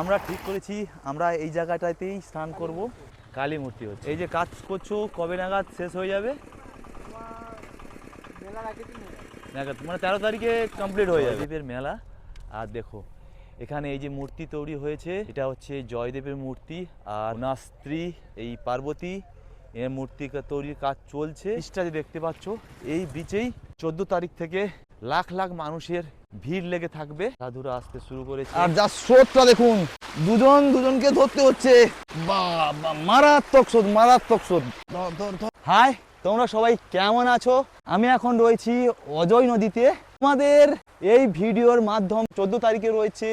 আমরা ঠিক করেছি, আমরা এই জায়গাটাতেই স্নান করব। কালী মূর্তি হচ্ছে। এই যে কাজ করছ, কবে নাগাদ শেষ হয়ে যাবে? নাগাদ মানে তেরো তারিখে কমপ্লিট হয়ে যাবে। জয়দেবের মেলা। আর দেখো, এখানে এই যে মূর্তি তৈরি হয়েছে, এটা হচ্ছে জয়দেবের মূর্তি আর ওনার স্ত্রী, এই পার্বতী, এর মূর্তি তৈরির কাজ চলছে। দেখতে পাচ্ছ, এই বিচেই চোদ্দ তারিখ থেকে লাখ লাখ মানুষের ভিড় লেগে থাকবে। সাধুরা আসতে শুরু করেছে। আর যা স্রোতটা দেখুন, দুজন দুজনকে ধরতে হচ্ছে। বাবা, মারাত্মক স্রোত মারাত্মক স্রোত। হাই, তোমরা সবাই কেমন আছো? আমি এখন রয়েছি অজয় নদীতে। আমাদের এই ভিডিওর মাধ্যম চোদ্দ তারিখে রয়েছে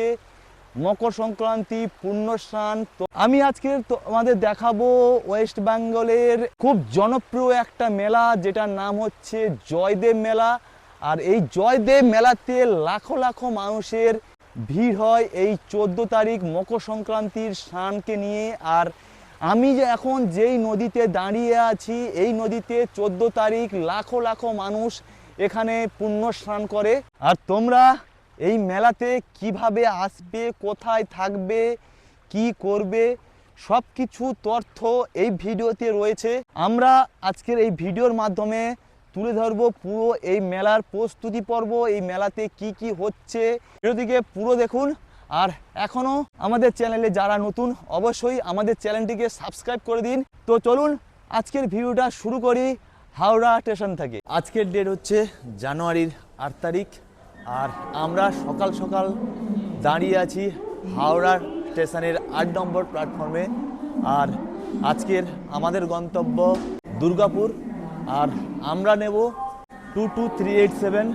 মকর সংক্রান্তি পূর্ণ স্নান তো আমি আজকে তোমাদের দেখাবো ওয়েস্ট বেঙ্গলের খুব জনপ্রিয় একটা মেলা, যেটার নাম হচ্ছে জয়দেব মেলা। আর এই জয়দেব মেলাতে লাখো লাখো মানুষের ভিড় হয় এই চোদ্দ তারিখ মকর সংক্রান্তির স্নানকে নিয়ে। আর আমি যে এখন যেই নদীতে দাঁড়িয়ে আছি, এই নদীতে চোদ্দ তারিখ লাখো লাখো মানুষ এখানে পুণ্য স্নান করে। আর তোমরা এই মেলাতে কীভাবে আসবে, কোথায় থাকবে, কি করবে সব কিছু তথ্য এই ভিডিওতে রয়েছে। আমরা আজকের এই ভিডিওর মাধ্যমে তুলে ধরবো পুরো এই মেলার প্রস্তুতি পর্ব, এই মেলাতে কি কি হচ্ছে ভিডিওটিকে পুরো দেখুন। আর এখনও আমাদের চ্যানেলে যারা নতুন, অবশ্যই আমাদের চ্যানেলটিকে সাবস্ক্রাইব করে দিন। তো চলুন, আজকের ভিডিওটা শুরু করি হাওড়া স্টেশন থেকে। আজকের ডেট হচ্ছে জানুয়ারির আট তারিখ, আর আমরা সকাল সকাল দাঁড়িয়ে আছি হাওড়া স্টেশনের আট নম্বর প্ল্যাটফর্মে আর আজকের আমাদের গন্তব্য দুর্গাপুর। আর আমরা নেব two two three eight seven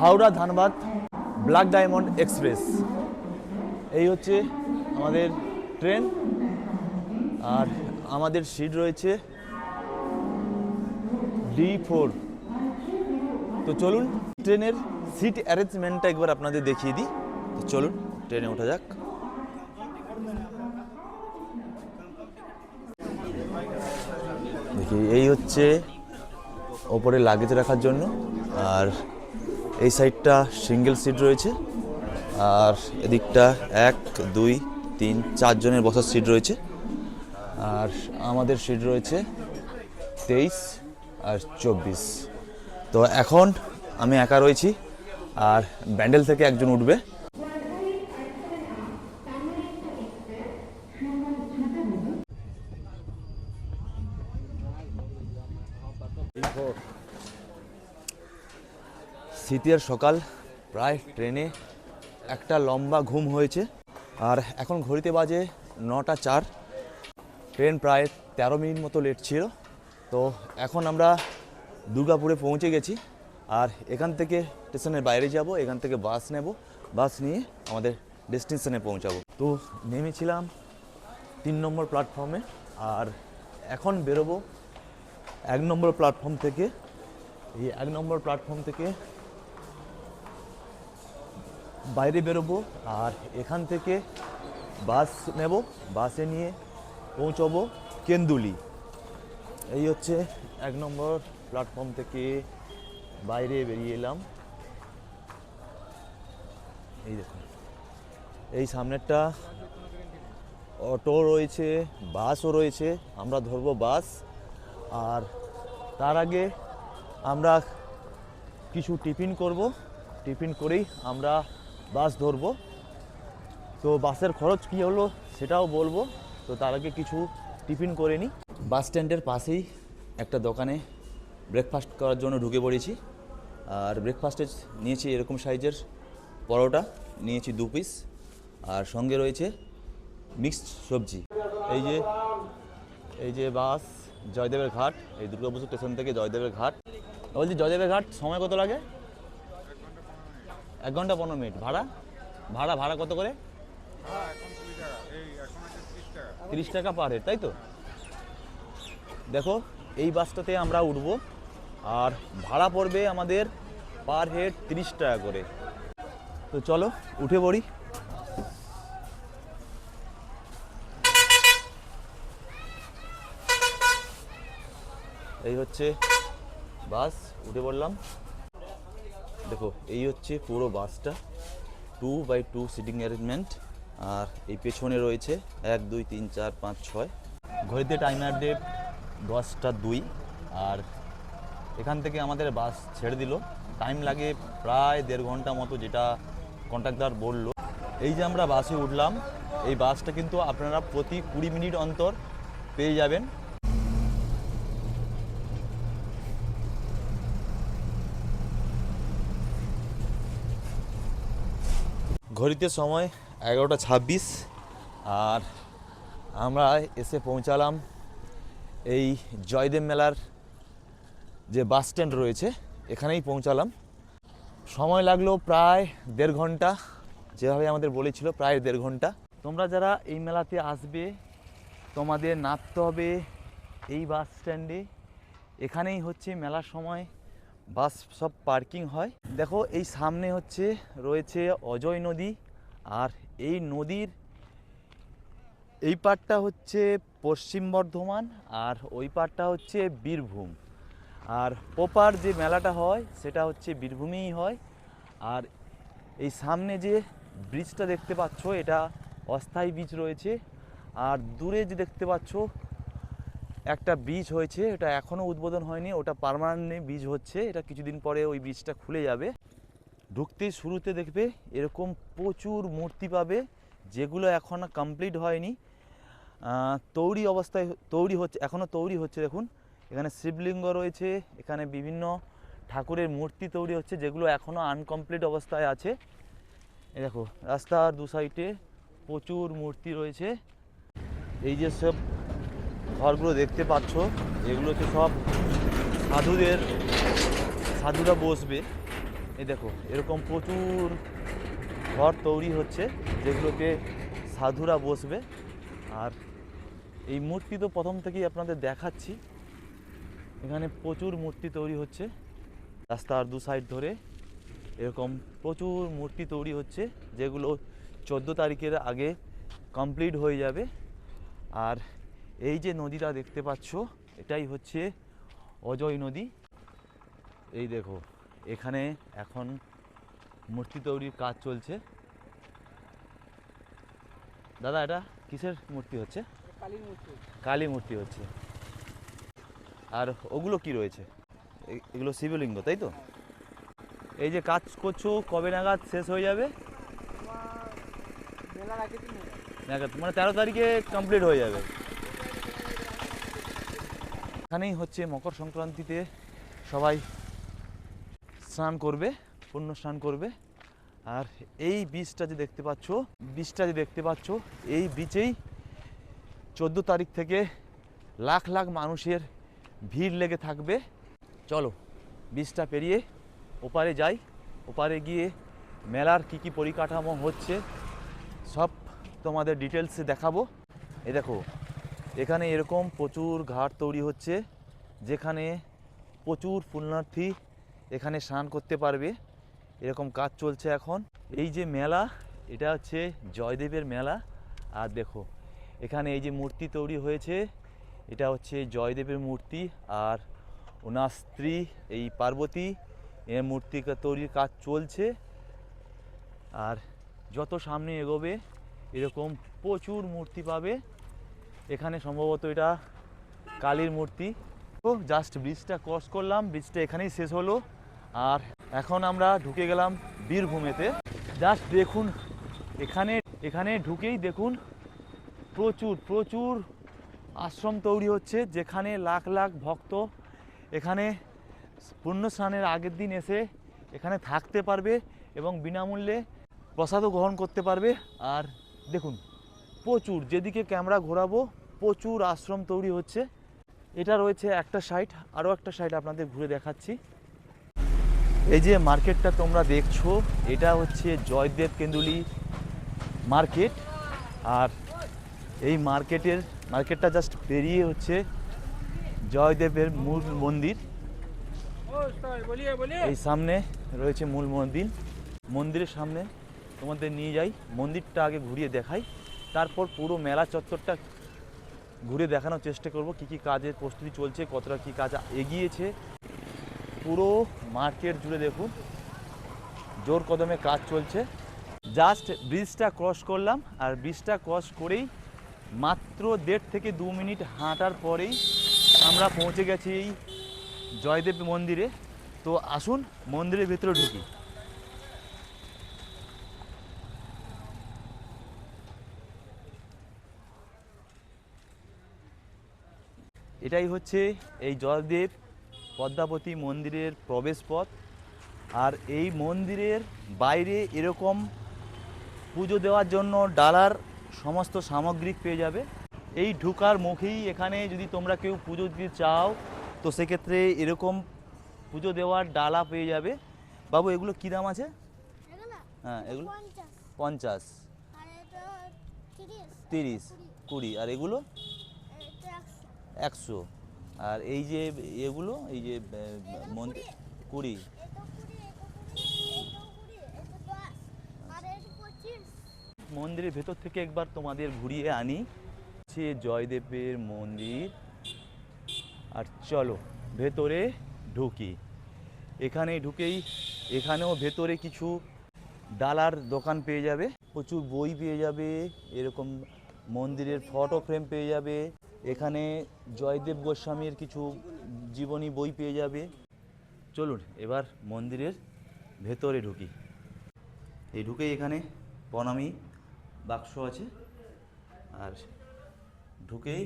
Howrah Dhanbad black diamond express. এই হচ্ছে আমাদের ট্রেন। আর আমাদের সিট রয়েছে ডি ফোর। তো চলুন, ট্রেনের সিট অ্যারেঞ্জমেন্টটা একবার আপনাদের দেখিয়ে দিই। তো চলুন, ট্রেনে ওঠা যাক। দেখি। এই হচ্ছে ওপরে লাগেজ রাখার জন্য, আর এই সাইডটা সিঙ্গেল সিট রয়েছে, আর এদিকটা এক, দুই, তিন চারজনের বসার সিট রয়েছে। আর আমাদের সিট রয়েছে তেইশ আর চব্বিশ। তো এখন আমি একা রয়েছি, আর ব্যান্ডেল থেকে একজন উঠবে। শীতের সকাল, প্রায় ট্রেনে একটা লম্বা ঘুম হয়েছে। আর এখন ঘড়িতে বাজে নটা চার। ট্রেন প্রায় তেরো মিনিট মতো লেট ছিল। তো এখন আমরা দুর্গাপুরে পৌঁছে গেছি। আর এখান থেকে স্টেশনের বাইরে যাব, এখান থেকে বাস নেব। বাস নিয়ে আমাদের ডেস্টিনেশনে পৌঁছাবো। তো নেমেছিলাম তিন নম্বর প্ল্যাটফর্মে। আর এখন বেরোবো এক নম্বর প্ল্যাটফর্ম থেকে, এই এক নম্বর প্ল্যাটফর্ম থেকে বাইরে বেরোবো আর এখান থেকে বাস নেব, বাসে নিয়ে পৌঁছবো কেন্দুলি। এই হচ্ছে এক নম্বর প্ল্যাটফর্ম থেকে বাইরে বেরিয়ে এলাম। এই দেখুন, এই সামনেরটা অটো রয়েছে, বাসও রয়েছে, আমরা ধরবো বাস। আর তার আগে আমরা কিছু টিফিন করব। টিফিন করেই আমরা বাস ধরবো। তো বাসের খরচ কী হলো সেটাও বলব। তো তার আগে কিছু টিফিন করে নিই। বাস স্ট্যান্ডের পাশেই একটা দোকানে ব্রেকফাস্ট করার জন্য ঢুকে পড়েছি। আর ব্রেকফাস্টে নিয়েছি এরকম সাইজের পরোটা, নিয়েছি দু পিস আর সঙ্গে রয়েছে মিক্সড সবজি। এই যে এই যে বাস জয়দেবের ঘাট, এই দুর্গাপুর স্টেশন থেকে জয়দেবের ঘাট। বলছি, জয়দেবের ঘাট সময় কত লাগে? এক ঘণ্টা পনেরো মিনিট। ভাড়া? ভাড়া ভাড়া কত করে? তিরিশ টাকা পার হেড তাই তো? দেখো, এই বাসটাতে আমরা উঠবো, আর ভাড়া পড়বে আমাদের পার হেড তিরিশ টাকা করে। তো চলো, উঠে পড়ি। এই হচ্ছে বাস, উঠে পড়লাম। দেখো, এই হচ্ছে পুরো বাসটা। Two by two seating arrangement আর এই পেছনে রয়েছে এক, দুই, তিন, চার, পাঁচ, ছয়। ঘড়িতে টাইমার ডেট দশটা দুই, আর এখান থেকে আমাদের বাস ছেড়ে দিল। টাইম লাগে প্রায় দেড় ঘণ্টা মতো, যেটা কন্ট্রাক্টর বলল। এই যে আমরা বাসে উঠলাম, এই বাসটা কিন্তু আপনারা প্রতি কুড়ি মিনিট অন্তর পেয়ে যাবেন। ঘড়িতে সময় এগারোটা ছাব্বিশ, আর আমরা এসে পৌঁছালাম এই জয়দেব মেলার যে বাস স্ট্যান্ড রয়েছে, এখানেই পৌঁছালাম। সময় লাগল প্রায় দেড় ঘণ্টা, যেভাবে আমাদের বলেছিল প্রায় দেড় ঘণ্টা। তোমরা যারা এই মেলাতে আসবে, তোমাদের নামতে হবে এই বাস স্ট্যান্ডে। এখানেই হচ্ছে মেলার সময়। বাস সব পার্কিং হয়। দেখো, এই সামনে হচ্ছে রয়েছে অজয় নদী আর এই নদীর এই পারটা হচ্ছে পশ্চিম বর্ধমান আর ওই পারটা হচ্ছে বীরভূম। আর পোপার যে মেলাটা হয়, সেটা হচ্ছে বীরভূমেই হয়। আর এই সামনে যে ব্রিজটা দেখতে পাচ্ছ, এটা অস্থায়ী ব্রিজ রয়েছে। আর দূরে যে দেখতে পাচ্ছ একটা বীজ হয়েছে, এটা এখনও উদ্বোধন হয়নি, ওটা পার্মানেন্ট বীজ হচ্ছে, এটা কিছুদিন পরে ওই বীজটা খুলে যাবে। ঢুকতে শুরুতে দেখবে এরকম প্রচুর মূর্তি পাবে, যেগুলো এখনও কমপ্লিট হয়নি। তৈরি অবস্থায়, তৈরি হচ্ছে এখনও তৈরি হচ্ছে দেখুন। এখানে শিবলিঙ্গ রয়েছে, এখানে বিভিন্ন ঠাকুরের মূর্তি তৈরি হচ্ছে, যেগুলো এখনও আনকমপ্লিট অবস্থায় আছে। এই দেখো, রাস্তার দু সাইডে প্রচুর মূর্তি রয়েছে। এই যে সব ঘরগুলো দেখতে পাচ্ছ এগুলোতে সব সাধুদের, সাধুরা বসবে। এই দেখো, এরকম প্রচুর ঘর তৈরি হচ্ছে যেগুলোতে সাধুরা বসবে। আর এই মূর্তি তো প্রথম থেকেই আপনাদের দেখাচ্ছি। এখানে প্রচুর মূর্তি তৈরি হচ্ছে, রাস্তার দু সাইড ধরে। এরকম প্রচুর মূর্তি তৈরি হচ্ছে, যেগুলো চোদ্দ তারিখের আগে কমপ্লিট হয়ে যাবে। আর এই যে নদীটা দেখতে পাচ্ছ এটাই হচ্ছে অজয় নদী। এই দেখো এখানে এখন মূর্তি তৈরির কাজ চলছে। দাদা এটা কিসের মূর্তি হচ্ছে? কালী মূর্তি। হচ্ছে। আর ওগুলো কি রয়েছে? এগুলো শিবলিঙ্গ তাই তো? এই যে কাজ করছ কবে নাগাদ শেষ হয়ে যাবে? মানে তেরো তারিখে কমপ্লিট হয়ে যাবে। এখানেই হচ্ছে মকর সংক্রান্তিতে সবাই স্নান করবে, পুণ্য স্নান করবে। আর এই বীজটা যে দেখতে পাচ্ছ, বীজটা যে দেখতে পাচ্ছ, এই বীজেই চোদ্দ তারিখ থেকে লাখ লাখ মানুষের ভিড় লেগে থাকবে। চলো, বীজটা পেরিয়ে ওপারে যাই। ওপারে গিয়ে মেলার কি কি পরিকাঠামো হচ্ছে, সব তোমাদের ডিটেলসে দেখাবো। এ দেখো এখানে এরকম প্রচুর ঘাট তৈরি হচ্ছে, যেখানে প্রচুর পুণ্যার্থী এখানে স্নান করতে পারবে। এরকম কাজ চলছে এখন। এই যে মেলা, এটা হচ্ছে জয়দেবের মেলা। আর দেখো, এখানে এই যে মূর্তি তৈরি হয়েছে, এটা হচ্ছে জয়দেবের মূর্তি আর ওনার স্ত্রী, এই পার্বতী, এর মূর্তি তৈরির কাজ চলছে। আর যত সামনে এগোবে, এরকম প্রচুর মূর্তি পাবে। এখানে সম্ভবত এটা কালীর মূর্তি। তো জাস্ট ব্রিজটা ক্রস করলাম ব্রিজটা এখানেই শেষ হলো। আর এখন আমরা ঢুকে গেলাম বীরভূমেতে। জাস্ট দেখুন, এখানে এখানে ঢুকেই দেখুন, প্রচুর প্রচুর আশ্রম তৈরি হচ্ছে, যেখানে লাখ লাখ ভক্ত এখানে পুণ্য স্নানের আগের দিন এসে এখানে থাকতে পারবে এবং বিনামূল্যে প্রসাদও গ্রহণ করতে পারবে। আর দেখুন প্রচুর, যেদিকে ক্যামেরা ঘোরাবো প্রচুর আশ্রম তৈরি হচ্ছে। এটা রয়েছে একটা সাইড আরও একটা সাইড আপনাদের ঘুরে দেখাচ্ছি। এই যে মার্কেটটা তোমরা দেখছ, এটা হচ্ছে জয়দেব কেন্দুলি মার্কেট আর এই মার্কেটের মার্কেটটা জাস্ট পেরিয়ে হচ্ছে জয়দেবের মূল মন্দির। এই সামনে রয়েছে মূল মন্দির। মন্দিরের সামনে তোমাদের নিয়ে যাই, মন্দিরটা আগে ঘুরিয়ে দেখাই। তারপর পুরো মেলা চত্বরটা ঘুরে দেখানোর চেষ্টা করব, কি কি কাজের প্রস্তুতি চলছে, কতটা কি কাজ এগিয়েছে। পুরো মার্কেট জুড়ে দেখুন, জোর কদমে কাজ চলছে। জাস্ট ব্রিজটা ক্রস করলাম, আর ব্রিজটা ক্রস করেই মাত্র দেড় থেকে দু মিনিট হাঁটার পরেই আমরা পৌঁছে গেছি এই জয়দেব মন্দিরে। তো আসুন মন্দিরের ভিতরে ঢুকি। এটাই হচ্ছে এই জলদেব পদ্মাবতী মন্দিরের প্রবেশপথ। আর এই মন্দিরের বাইরে এরকম পুজো দেওয়ার জন্য ডালার সমস্ত সামগ্রিক পেয়ে যাবে। এই ঢুকার মুখেই এখানে যদি তোমরা কেউ পুজো দিতে চাও তো সেক্ষেত্রে এরকম পুজো দেওয়ার ডালা পেয়ে যাবে। বাবু এগুলো কী দাম আছে? হ্যাঁ এগুলো পঞ্চাশ। তিরিশ কুড়ি। আর এগুলো? একশো। আর এই যে এগুলো এই যে মন্দির কুড়ি মন্দিরের ভেতর থেকে একবার তোমাদের ঘুরিয়ে আনি। সে জয়দেবের মন্দির। আর চলো ভেতরে ঢুকি। এখানে ঢুকেই এখানেও ভেতরে কিছু ডালার দোকান পেয়ে যাবে। প্রচুর বই পেয়ে যাবে এরকম মন্দিরের ফটো ফ্রেম পেয়ে যাবে। এখানে জয়দেব গোস্বামীর কিছু জীবনী বই পেয়ে যাবে। চলুন, এবার মন্দিরের ভেতরে ঢুকি। এই ঢুকেই এখানে প্রণামী বাক্স আছে। আর ঢুকেই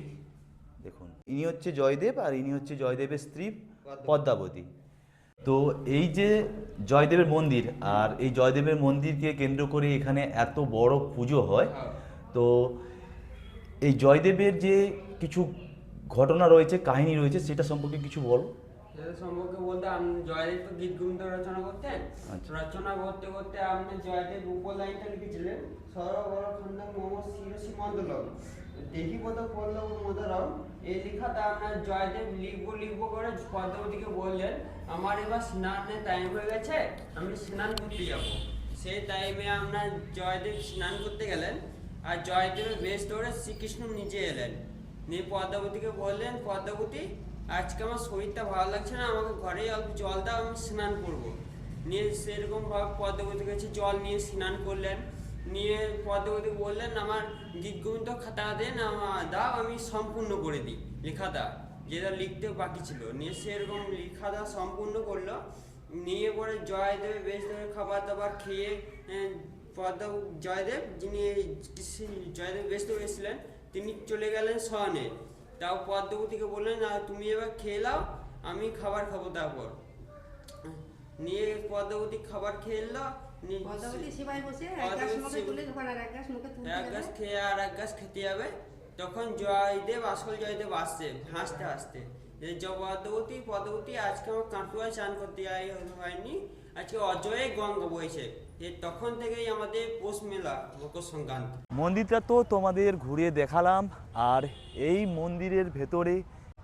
দেখুন, ইনি হচ্ছে জয়দেব আর ইনি হচ্ছে জয়দেবের স্ত্রী পদ্মাবতী। তো এই যে জয়দেবের মন্দির আর এই জয়দেবের মন্দিরকে কেন্দ্র করে এখানে এত বড় পুজো হয়, তো এই জয়দেবের যে কিছু ঘটনা রয়েছে কাহিনী রয়েছে সেটা সম্পর্কে কিছু বলো। সম্পর্কে বলতে আপনি জয়দেব তো গীত গোবিন্দ রচনা করতেন। আচ্ছা। রচনা করতে করতে আপনি জয়দেব উপলাইনটা লিখেছিলেন সরবর খন্ড মোহাম্মদ শির সীমান্তলম দেখি পদ পল্লব মদরম। এই লেখাটা আপনার জয়দেব লিখব লিখব করে পদ্মাবতীকে বললেন আমার এবার স্নানের টাইম হয়ে গেছে আমি স্নান করতে যাব। সেই টাইমে আপনার জয়দেব স্নান করতে গেলেন আর জয়দেবের বেশ ধরে শ্রীকৃষ্ণ নিজে এলেন। নিয়ে পদ্মাবতীকে বললেন, পদ্মাবতী, আজকে আমার শরীরটা ভালো লাগছে না, আমাকে ঘরে অল্প জল দাও, আমি স্নান করব। নিয়ে সেরকম ভাবে পদ্মাবতী কাছে জল নিয়ে স্নান করলেন। নিয়ে পদ্মাবতী বললেন, আমার গীত গোবিন্দ খাতা দেন আমার দাও, আমি সম্পূর্ণ করে দিই লেখাটা যেটা লিখতে বাকি ছিল। নিয়ে সেরকম লেখাটা সম্পূর্ণ করল। নিয়ে পরে জয়দেব বেশ ধরে খাবার দাবার খেয়ে পদ্মা জয়দেব যিনি এই জয়দেব ব্যস্ত হয়েছিলেন তিনি চলে গেলেন শয়নে তাও পদ্মবতীকে বললেন না তুমি এবার খেয়ে নাও আমি খাবার খাব তারপর। নিয়ে পদ্মবতী খাবার খেয়ে এলো এক গাছ খেয়ে আর এক গাছ খেতে যাবে। তখন জয়দেব আসল জয়দেব আসছে হাসতে হাসতে। পদ্মবতী পদ্মবতী আজকে আমার কাঁটুয়ায় চান করতে হয়নি। আজকে অজয়ে গঙ্গা বইছে। তখন থেকেই আমাদের পৌষ মেলা, মকর মন্দিরটা তো তোমাদের ঘুরিয়ে দেখালাম, আর এই মন্দিরের ভেতরে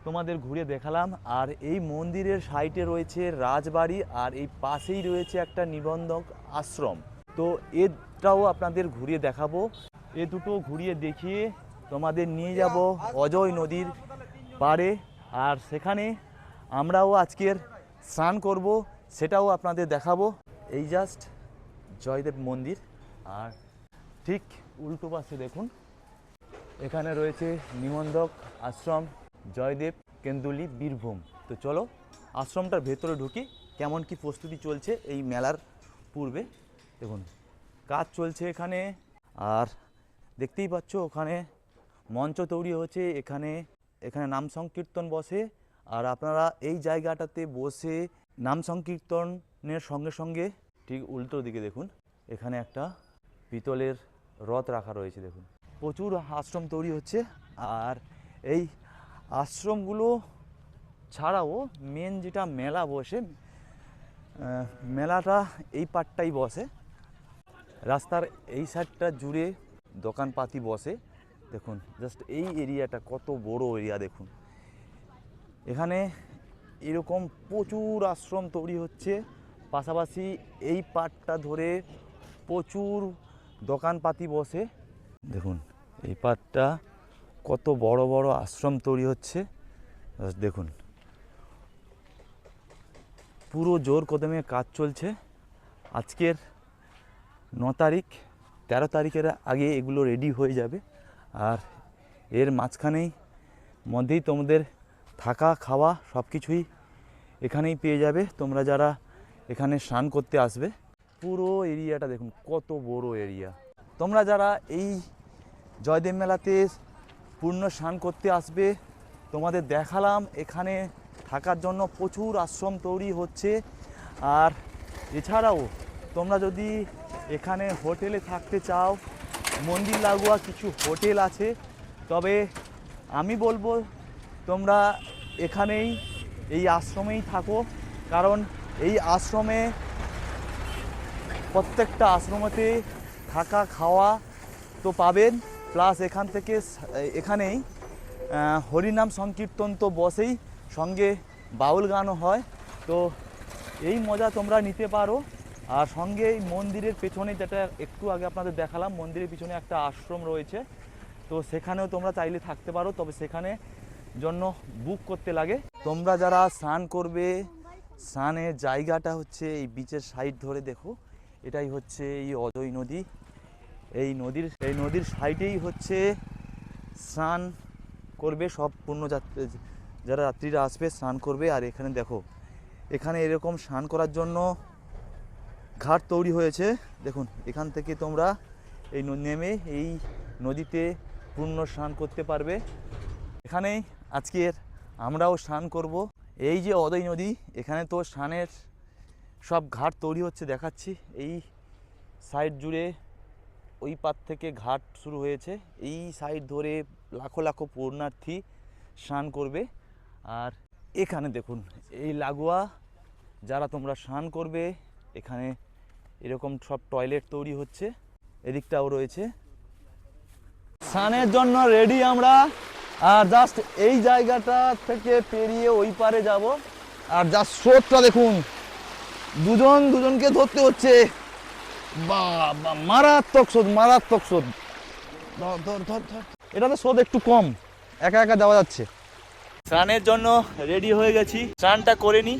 তোমাদের ঘুরে দেখালাম, আর এই মন্দিরের সাইটে রয়েছে রাজবাড়ি, আর এই পাশেই রয়েছে একটা নিবন্ধক আশ্রম। তো এটাও আপনাদের ঘুরিয়ে দেখাবো। এ দুটো ঘুরিয়ে দেখিয়ে তোমাদের নিয়ে যাব অজয় নদীর পাড়ে, আর সেখানে আমরাও আজকের স্নান করব, সেটাও আপনাদের দেখাবো। এই জাস্ট জয়দেব মন্দির। আর ঠিক উল্টো পাশে দেখুন, এখানে রয়েছে নিমন্দক আশ্রম জয়দেব কেন্দুলি বীরভূম। তো চলো, আশ্রমটার ভেতরে ঢুকি, কেমন কি প্রস্তুতি চলছে এই মেলার পূর্বে। দেখুন, কাজ চলছে এখানে, আর দেখতেই পাচ্ছ ওখানে মঞ্চ তৈরি হচ্ছে, এখানে এখানে নাম সংকীর্তন বসে। আর আপনারা এই জায়গাটাতে বসে নাম সংকীর্তনের সঙ্গে সঙ্গে ঠিক উল্টো দিকে দেখুন, এখানে একটা পিতলের রথ রাখা রয়েছে, দেখুন। প্রচুর আশ্রম তৈরি হচ্ছে, আর এই আশ্রমগুলো ছাড়াও মেন যেটা মেলা বসে মেলাটা এই পাটটাই বসে। রাস্তার এই সাইডটা জুড়ে দোকানপাতি বসে, দেখুন। জাস্ট এই এরিয়াটা কত বড় এরিয়া দেখুন। এখানে এরকম প্রচুর আশ্রম তৈরি হচ্ছে। পাশাপাশি এই পাটটা ধরে প্রচুর দোকানপাতি বসে। দেখুন, এই পাটটা কত বড় বড় আশ্রম তৈরি হচ্ছে। দেখুন। পুরো জোর কদমে কাজ চলছে। আজকের ন তারিখ, তেরো তারিখের আগে এগুলো রেডি হয়ে যাবে। আর এর মাঝখানেই মধ্যেই তোমাদের থাকা, খাওয়া সব কিছুই এখানেই পেয়ে যাবে। তোমরা যারা এখানে স্নান করতে আসবে। পুরো এরিয়াটা দেখুন, কত বড় এরিয়া। তোমরা যারা এই জয়দেব মেলাতে পূর্ণ স্নান করতে আসবে, তোমাদের দেখালাম এখানে থাকার জন্য প্রচুর আশ্রম তৈরি হচ্ছে। আর এছাড়াও তোমরা যদি এখানে হোটেলে থাকতে চাও, মন্দির লাগোয়া কিছু হোটেল আছে, তবে আমি বলব তোমরা এখানেই, এই আশ্রমেই থাকো। কারণ এই আশ্রমে প্রত্যেকটা আশ্রমতে থাকা, খাওয়া তো পাবেন। প্লাস এখান থেকে এখানেই হরিনাম সংকীর্তন তো বসেই, সঙ্গে বাউল গানও হয়। তো এই মজা তোমরা নিতে পারো। আর সঙ্গে এই মন্দিরের পেছনে যেটা একটু আগে আপনাদের দেখালাম, মন্দিরের পিছনে একটা আশ্রম রয়েছে। তো সেখানেও তোমরা চাইলে থাকতে পারো, তবে সেখানে জন্য বুক করতে লাগে। তোমরা যারা স্নান করবে স্নানের জায়গাটা হচ্ছে এই বিচের সাইড ধরে দেখো। এটাই হচ্ছে এই অজয় নদী। এই নদীর এই নদীর সাইডেই হচ্ছে স্নান করবে সব পূর্ণযাত্রী যারা যাত্রীরা আসবে স্নান করবে। আর এখানে দেখো, এখানে এরকম স্নান করার জন্য ঘাট তৈরি হয়েছে। দেখুন, এখান থেকে তোমরা এই নেমে এই নদীতে পূর্ণ স্নান করতে পারবে। এখানেই আজকের আমরাও স্নান করব। এই যে অদয় নদী, এখানে তো স্নানের সব ঘাট তৈরি হচ্ছে দেখাচ্ছি। এই সাইড জুড়ে ওই পার থেকে ঘাট শুরু হয়েছে। এই সাইড ধরে লাখো লাখো পূর্ণার্থী স্নান করবে। আর এখানে দেখুন, এই লাগোয়া, যারা তোমরা স্নান করবে, এখানে এরকম সব টয়লেট তৈরি হচ্ছে। এদিকটাও রয়েছে। স্নানের জন্য রেডি আমরা। আর জাস্ট এই জায়গাটা থেকে পেরিয়ে ওই পারে যাব। আর জাস্ট স্রোতটা দেখুন, দুজন দুজনকে ধরতে হচ্ছে। বা মারাত্মক স্রোত মারাত্মক স্রোত। এটাতে স্রোত একটু কম, একা একা যাওয়া যাচ্ছে। স্নানের জন্য রেডি হয়ে গেছি। স্নানটা করে নিই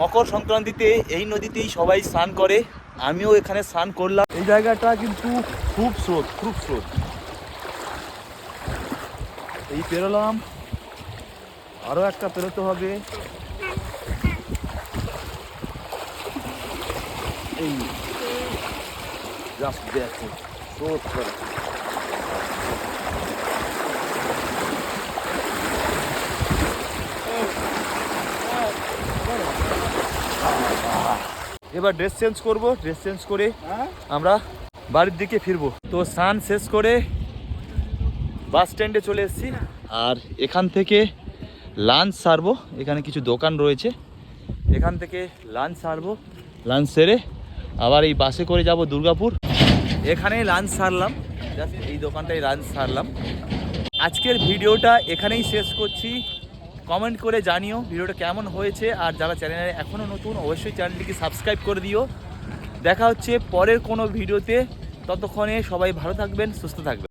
মকর সংক্রান্তিতে এই নদীতেই সবাই স্নান করে। আমিও এখানে স্নান করলাম। এই জায়গাটা কিন্তু খুব স্রোত খুব স্রোত। এই পেরোলাম। আরও একটা পেরোতে হবে। এই জাস্ট দেখো, স্রোত করে। এবার ড্রেস চেঞ্জ করব ড্রেস চেঞ্জ করে আমরা বাড়ির দিকে ফিরবো। তো স্নান শেষ করে বাস স্ট্যান্ডে চলে এসেছি আর এখান থেকে লাঞ্চ সারবো। এখানে কিছু দোকান রয়েছে। এখান থেকে লাঞ্চ সারবো। লাঞ্চ সেরে আবার এই বাসে করে যাব দুর্গাপুর। এখানেই লাঞ্চ সারলাম। জাস্ট এই দোকানটাই লাঞ্চ সারলাম। আজকের ভিডিওটা এখানেই শেষ করছি। কমেন্ট করে জানিও ভিডিওটা কেমন হয়েছে। আর যারা চ্যানেলে এখনও নতুন, অবশ্যই চ্যানেলটিকে সাবস্ক্রাইব করে দিও। দেখা হচ্ছে পরের কোনো ভিডিওতে। ততক্ষণে সবাই ভালো থাকবেন, সুস্থ থাকবেন।